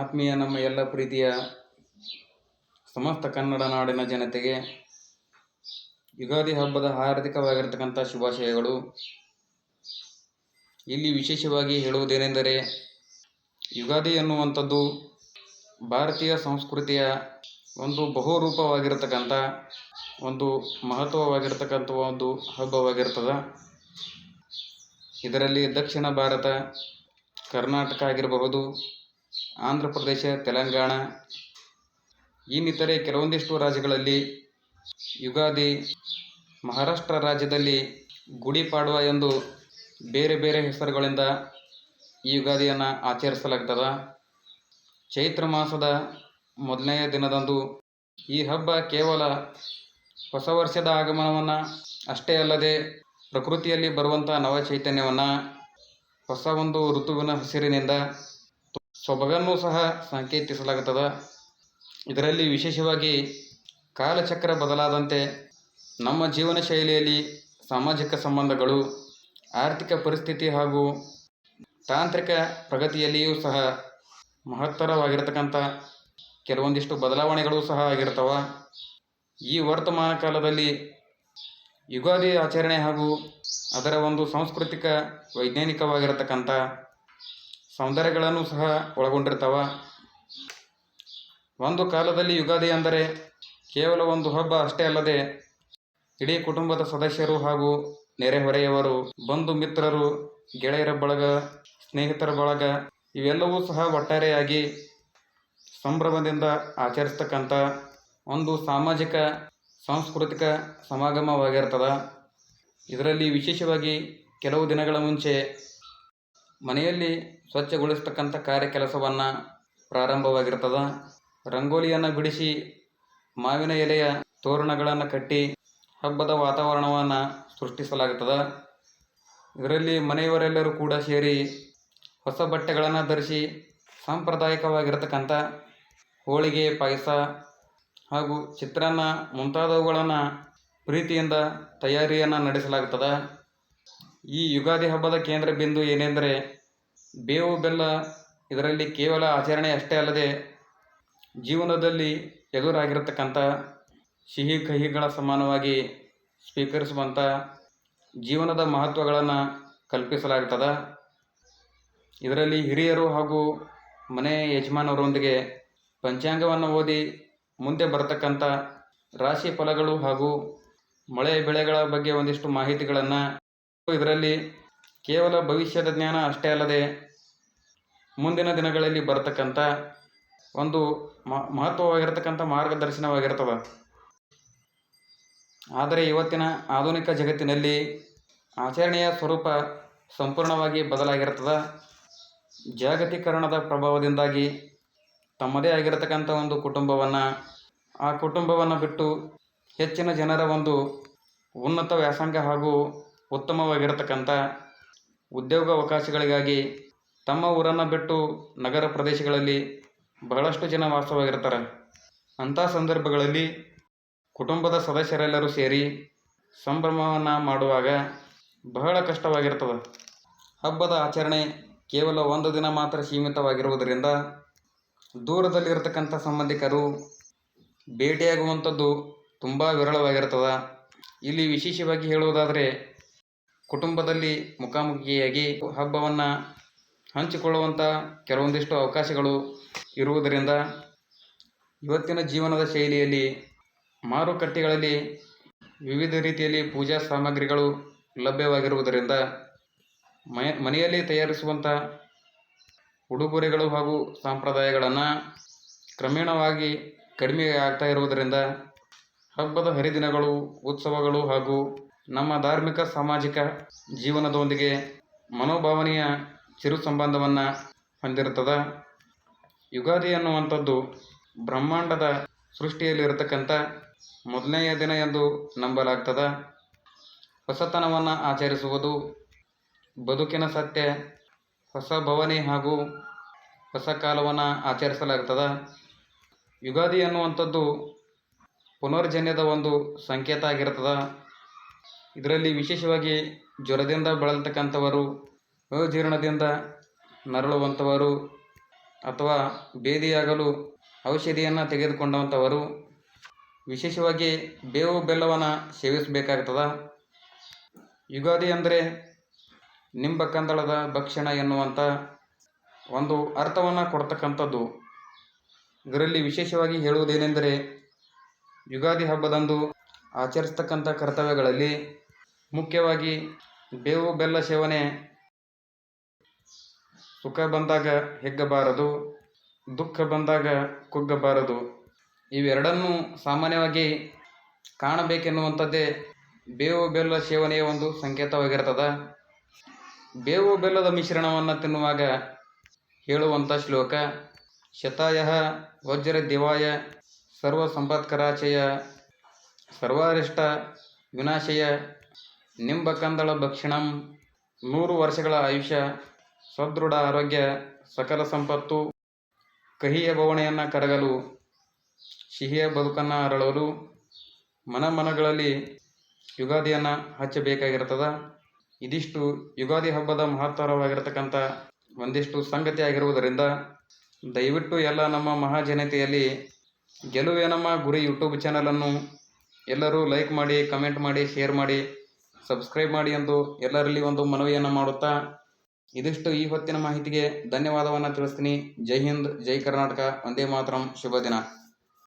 ಆತ್ಮೀಯ ನಮ್ಮ ಎಲ್ಲ ಪ್ರೀತಿಯ ಸಮಸ್ತ ಕನ್ನಡ ನಾಡಿನ ಜನತೆಗೆ ಯುಗಾದಿ ಹಬ್ಬದ ಹಾರ್ದಿಕವಾಗಿರತಕ್ಕಂಥ ಶುಭಾಶಯಗಳು. ಇಲ್ಲಿ ವಿಶೇಷವಾಗಿ ಹೇಳುವುದೇನೆಂದರೆ, ಯುಗಾದಿ ಎನ್ನುವಂಥದ್ದು ಭಾರತೀಯ ಸಂಸ್ಕೃತಿಯ ಒಂದು ಬಹುರೂಪವಾಗಿರ್ತಕ್ಕಂಥ, ಒಂದು ಮಹತ್ವವಾಗಿರ್ತಕ್ಕಂಥ ಒಂದು ಹಬ್ಬವಾಗಿರ್ತದೆ. ಇದರಲ್ಲಿ ದಕ್ಷಿಣ ಭಾರತ, ಕರ್ನಾಟಕ ಆಗಿರಬಹುದು ಆಂಧ್ರ ಪ್ರದೇಶ, ತೆಲಂಗಾಣ, ಇನ್ನಿತರೆ ಕೆಲವೊಂದಿಷ್ಟು ರಾಜ್ಯಗಳಲ್ಲಿ ಯುಗಾದಿ ಮಹಾರಾಷ್ಟ್ರ ರಾಜ್ಯದಲ್ಲಿ ಗುಡಿ ಪಾಡ್ವ ಎಂದು ಬೇರೆ ಬೇರೆ ಹೆಸರುಗಳಿಂದ ಈ ಯುಗಾದಿಯನ್ನು ಆಚರಿಸಲಾಗ್ತದ. ಚೈತ್ರ ಮಾಸದ ಮೊದಲನೆಯ ದಿನದಂದು ಈ ಹಬ್ಬ ಕೇವಲ ಹೊಸ ವರ್ಷದ ಆಗಮನವನ್ನು ಅಷ್ಟೇ ಅಲ್ಲದೆ ಪ್ರಕೃತಿಯಲ್ಲಿ ಬರುವಂಥ ನವ ಚೈತನ್ಯವನ್ನು ಹೊಸ ಒಂದು ಋತುವಿನ ಹಸಿರಿನಿಂದ ಸೊಬಗನ್ನು ಸಹ ಸಂಕೇತಿಸಲಾಗುತ್ತದೆ. ಇದರಲ್ಲಿ ವಿಶೇಷವಾಗಿ ಕಾಲಚಕ್ರ ಬದಲಾದಂತೆ ನಮ್ಮ ಜೀವನ ಶೈಲಿಯಲ್ಲಿ ಸಾಮಾಜಿಕ ಸಂಬಂಧಗಳು, ಆರ್ಥಿಕ ಪರಿಸ್ಥಿತಿ ಹಾಗೂ ತಾಂತ್ರಿಕ ಪ್ರಗತಿಯಲ್ಲಿಯೂ ಸಹ ಮಹತ್ತರವಾಗಿರತಕ್ಕಂಥ ಕೆಲವೊಂದಿಷ್ಟು ಬದಲಾವಣೆಗಳು ಸಹ ಆಗಿರ್ತವೆ. ಈ ವರ್ತಮಾನ ಕಾಲದಲ್ಲಿ ಯುಗಾದಿ ಆಚರಣೆ ಹಾಗೂ ಅದರ ಒಂದು ಸಾಂಸ್ಕೃತಿಕ ವೈಜ್ಞಾನಿಕವಾಗಿರತಕ್ಕಂಥ ಸೌಂದರ್ಯಗಳನ್ನು ಸಹ ಒಳಗೊಂಡಿರ್ತವೆ. ಒಂದು ಕಾಲದಲ್ಲಿ ಯುಗಾದಿ ಅಂದರೆ ಕೇವಲ ಒಂದು ಹಬ್ಬ ಅಷ್ಟೇ ಅಲ್ಲದೆ ಇಡೀ ಕುಟುಂಬದ ಸದಸ್ಯರು ಹಾಗೂ ನೆರೆಹೊರೆಯವರು, ಬಂಧು ಮಿತ್ರರು, ಗೆಳೆಯರ ಬಳಗ, ಸ್ನೇಹಿತರ ಬಳಗ ಇವೆಲ್ಲವೂ ಸಹ ಒಟ್ಟಾರೆಯಾಗಿ ಸಂಭ್ರಮದಿಂದ ಆಚರಿಸ್ತಕ್ಕಂಥ ಒಂದು ಸಾಮಾಜಿಕ, ಸಾಂಸ್ಕೃತಿಕ ಸಮಾಗಮವಾಗಿರ್ತದೆ. ಇದರಲ್ಲಿ ವಿಶೇಷವಾಗಿ ಕೆಲವು ದಿನಗಳ ಮುಂಚೆ ಮನೆಯಲ್ಲಿ ಸ್ವಚ್ಛಗೊಳಿಸ್ತಕ್ಕಂಥ ಕಾರ್ಯ ಕೆಲಸವನ್ನು ಪ್ರಾರಂಭವಾಗಿರ್ತದೆ. ರಂಗೋಲಿಯನ್ನು ಬಿಡಿಸಿ ಮಾವಿನ ಎಲೆಯ ತೋರಣಗಳನ್ನು ಕಟ್ಟಿ ಹಬ್ಬದ ವಾತಾವರಣವನ್ನು ಸೃಷ್ಟಿಸಲಾಗುತ್ತದೆ. ಇದರಲ್ಲಿ ಮನೆಯವರೆಲ್ಲರೂ ಕೂಡ ಸೇರಿ ಹೊಸ ಬಟ್ಟೆಗಳನ್ನು ಧರಿಸಿ ಸಾಂಪ್ರದಾಯಿಕವಾಗಿರತಕ್ಕಂಥ ಹೋಳಿಗೆ, ಪಾಯಸ ಹಾಗೂ ಚಿತ್ರಾನ್ನ ಮುಂತಾದವುಗಳನ್ನು ಪ್ರೀತಿಯಿಂದ ತಯಾರಿಯನ್ನು ನಡೆಸಲಾಗುತ್ತದೆ. ಈ ಯುಗಾದಿ ಹಬ್ಬದ ಕೇಂದ್ರ ಬಿಂದು ಏನೆಂದರೆ ಬೇವು ಬೆಲ್ಲ. ಇದರಲ್ಲಿ ಕೇವಲ ಆಚರಣೆ ಅಷ್ಟೇ ಅಲ್ಲದೆ ಜೀವನದಲ್ಲಿ ಎದುರಾಗಿರತಕ್ಕಂಥ ಸಿಹಿ ಕಹಿಗಳ ಸಮಾನವಾಗಿ ಸ್ವೀಕರಿಸುವಂಥ ಜೀವನದ ಮಹತ್ವಗಳನ್ನು ಕಲ್ಪಿಸಲಾಗುತ್ತದೆ ಇದರಲ್ಲಿ ಹಿರಿಯರು ಹಾಗೂ ಮನೆ ಯಜಮಾನರೊಂದಿಗೆ ಪಂಚಾಂಗವನ್ನು ಓದಿ ಮುಂದೆ ಬರತಕ್ಕಂಥ ರಾಶಿ ಫಲಗಳು ಹಾಗೂ ಮಳೆ ಬೆಳೆಗಳ ಬಗ್ಗೆ ಒಂದಿಷ್ಟು ಮಾಹಿತಿಗಳನ್ನು ಇದರಲ್ಲಿ ಕೇವಲ ಭವಿಷ್ಯದ ಜ್ಞಾನ ಅಷ್ಟೇ ಅಲ್ಲದೆ ಮುಂದಿನ ದಿನಗಳಲ್ಲಿ ಬರತಕ್ಕಂಥ ಒಂದು ಮಹತ್ವವಾಗಿರತಕ್ಕಂಥ ಮಾರ್ಗದರ್ಶನವಾಗಿರ್ತದೆ. ಆದರೆ ಇವತ್ತಿನ ಆಧುನಿಕ ಜಗತ್ತಿನಲ್ಲಿ ಆಚರಣೆಯ ಸ್ವರೂಪ ಸಂಪೂರ್ಣವಾಗಿ ಬದಲಾಗಿರ್ತದೆ. ಜಾಗತೀಕರಣದ ಪ್ರಭಾವದಿಂದಾಗಿ ತಮ್ಮದೇ ಆಗಿರತಕ್ಕಂಥ ಒಂದು ಕುಟುಂಬವನ್ನು, ಆ ಕುಟುಂಬವನ್ನು ಬಿಟ್ಟು ಹೆಚ್ಚಿನ ಜನರ ಒಂದು ಉನ್ನತ ವ್ಯಾಸಂಗ ಹಾಗೂ ಉತ್ತಮವಾಗಿರತಕ್ಕಂಥ ಉದ್ಯೋಗ ಅವಕಾಶಗಳಿಗಾಗಿ ತಮ್ಮ ಊರನ್ನು ಬಿಟ್ಟು ನಗರ ಪ್ರದೇಶಗಳಲ್ಲಿ ಬಹಳಷ್ಟು ಜನ ವಾಸವಾಗಿರ್ತಾರೆ. ಅಂಥ ಸಂದರ್ಭಗಳಲ್ಲಿ ಕುಟುಂಬದ ಸದಸ್ಯರೆಲ್ಲರೂ ಸೇರಿ ಸಂಭ್ರಮವನ್ನು ಮಾಡುವಾಗ ಬಹಳ ಕಷ್ಟವಾಗಿರ್ತದೆ. ಹಬ್ಬದ ಆಚರಣೆ ಕೇವಲ ಒಂದು ದಿನ ಮಾತ್ರ ಸೀಮಿತವಾಗಿರುವುದರಿಂದ ದೂರದಲ್ಲಿರತಕ್ಕಂಥ ಸಂಬಂಧಿಕರು ಭೇಟಿಯಾಗುವಂಥದ್ದು ತುಂಬ ವಿರಳವಾಗಿರ್ತದೆ. ಇಲ್ಲಿ ವಿಶೇಷವಾಗಿ ಹೇಳುವುದಾದರೆ ಕುಟುಂಬದಲ್ಲಿ ಮುಖಾಮುಖಿಯಾಗಿ ಹಬ್ಬವನ್ನು ಹಂಚಿಕೊಳ್ಳುವಂಥ ಕೆಲವೊಂದಿಷ್ಟು ಅವಕಾಶಗಳು ಇರುವುದರಿಂದ ಇವತ್ತಿನ ಜೀವನದ ಶೈಲಿಯಲ್ಲಿ ಮಾರುಕಟ್ಟೆಗಳಲ್ಲಿ ವಿವಿಧ ರೀತಿಯಲ್ಲಿ ಪೂಜಾ ಸಾಮಗ್ರಿಗಳು ಲಭ್ಯವಾಗಿರುವುದರಿಂದ ಮನೆ, ಮನೆಯಲ್ಲಿ ತಯಾರಿಸುವಂಥ ಉಡುಗೊರೆಗಳು ಹಾಗೂ ಸಂಪ್ರದಾಯಗಳನ್ನು ಕ್ರಮೇಣವಾಗಿ ಕಡಿಮೆ ಆಗ್ತಾ ಇರುವುದರಿಂದ ಹಬ್ಬದ ಹರಿದಿನಗಳು, ಉತ್ಸವಗಳು ಹಾಗೂ ನಮ್ಮ ಧಾರ್ಮಿಕ, ಸಾಮಾಜಿಕ ಜೀವನದೊಂದಿಗೆ ಮನೋಭಾವನೆಯ ಚಿರು ಸಂಬಂಧವನ್ನು ಹೊಂದಿರುತ್ತದೆ. ಯುಗಾದಿ ಅನ್ನುವಂಥದ್ದು ಬ್ರಹ್ಮಾಂಡದ ಸೃಷ್ಟಿಯಲ್ಲಿರತಕ್ಕಂಥ ಮೊದಲನೆಯ ದಿನ ಎಂದು ನಂಬಲಾಗ್ತದೆ. ಹೊಸತನವನ್ನು ಆಚರಿಸುವುದು, ಬದುಕಿನ ಸತ್ಯ, ಹೊಸ ಭವನೆ ಹಾಗೂ ಹೊಸ ಕಾಲವನ್ನು ಆಚರಿಸಲಾಗ್ತದೆ. ಯುಗಾದಿ ಅನ್ನುವಂಥದ್ದು ಪುನರ್ಜನ್ಯದ ಒಂದು ಸಂಕೇತ ಆಗಿರ್ತದೆ. ಇದರಲ್ಲಿ ವಿಶೇಷವಾಗಿ ಜ್ವರದಿಂದ ಬಳಲ್ತಕ್ಕಂಥವರು, ಅಜೀರ್ಣದಿಂದ ನರಳುವಂಥವರು ಅಥವಾ ಭೇದಿಯಾಗಲು ಔಷಧಿಯನ್ನು ತೆಗೆದುಕೊಂಡಂಥವರು, ವಿಶೇಷವಾಗಿ ಬೇವು ಬೆಲ್ಲವನ್ನು ಸೇವಿಸಬೇಕಾಗ್ತದ. ಯುಗಾದಿ ಅಂದರೆ ನಿಂಬಕಂದಳದ ಭಕ್ಷಣ ಎನ್ನುವಂಥ ಒಂದು ಅರ್ಥವನ್ನು ಕೊಡ್ತಕ್ಕಂಥದ್ದು. ಇದರಲ್ಲಿ ವಿಶೇಷವಾಗಿ ಹೇಳುವುದೇನೆಂದರೆ, ಯುಗಾದಿ ಹಬ್ಬದಂದು ಆಚರಿಸ್ತಕ್ಕಂಥ ಕರ್ತವ್ಯಗಳಲ್ಲಿ ಮುಖ್ಯವಾಗಿ ಬೇವು ಬೆಲ್ಲ ಸೇವನೆ ಸುಖ ಬಂದಾಗ ಹೆಗ್ಗಬಾರದು, ದುಃಖ ಬಂದಾಗ ಕುಗ್ಗಬಾರದು. ಇವೆರಡನ್ನೂ ಸಾಮಾನ್ಯವಾಗಿ ಕಾಣಬೇಕೆನ್ನುವಂಥದ್ದೇ ಬೇವು ಬೆಲ್ಲ ಸೇವನೆಯ ಒಂದು ಸಂಕೇತವಾಗಿರ್ತದೆ. ಬೇವು ಬೆಲ್ಲದ ಮಿಶ್ರಣವನ್ನು ತಿನ್ನುವಾಗ ಹೇಳುವಂಥ ಶ್ಲೋಕ, ಶತಾಯ ವಜ್ರ ದಿವಾಯ ಸರ್ವ ಸಂಪತ್ಕರಾಚಯ ಸರ್ವಾರಿಷ್ಟ ವಿನಾಶಯ ನಿಂಬಕಂದಳ ಭಕ್ಷಣಂ, ನೂರು ವರ್ಷಗಳ ಆಯುಷ್ಯ ಸದೃಢ ಆರೋಗ್ಯ, ಸಕಲ ಸಂಪತ್ತು, ಕಹಿಯ ಬವಣೆಯನ್ನು ಕರಗಲು, ಸಿಹಿಯ ಬದುಕನ್ನು ಅರಳಲು ಮನ ಮನಗಳಲ್ಲಿ ಯುಗಾದಿಯನ್ನು ಹಚ್ಚಬೇಕಾಗಿರ್ತದ. ಇದಿಷ್ಟು ಯುಗಾದಿ ಹಬ್ಬದ ಮಹತ್ತರವಾಗಿರತಕ್ಕಂಥ ಒಂದಿಷ್ಟು ಸಂಗತಿ ಆಗಿರುವುದರಿಂದ ದಯವಿಟ್ಟು ಎಲ್ಲ ನಮ್ಮ ಮಹಾಜನತೆಯಲ್ಲಿ ಗೆಲುವೇನಮ್ಮ ಗುರಿ ಯೂಟ್ಯೂಬ್ ಚಾನಲನ್ನು ಎಲ್ಲರೂ ಲೈಕ್ ಮಾಡಿ ಕಮೆಂಟ್ ಮಾಡಿ ಶೇರ್ ಮಾಡಿ. ಸಬ್ಸ್ಕ್ರೈಬ್ ಮಾಡಿ ಎಂದು ಎಲ್ಲರಲ್ಲಿ ಒಂದು ಮನವಿಯನ್ನು ಮಾಡುತ್ತಾ ಇದಿಷ್ಟು ಈ ಹೊತ್ತಿನ ಮಾಹಿತಿಗೆ ಧನ್ಯವಾದವನ್ನು ತಿಳಿಸ್ತೀನಿ. ಜೈ ಹಿಂದ್, ಜೈ ಕರ್ನಾಟಕ ಒಂದೇ ಮಾತರಂ, ಶುಭ ದಿನ.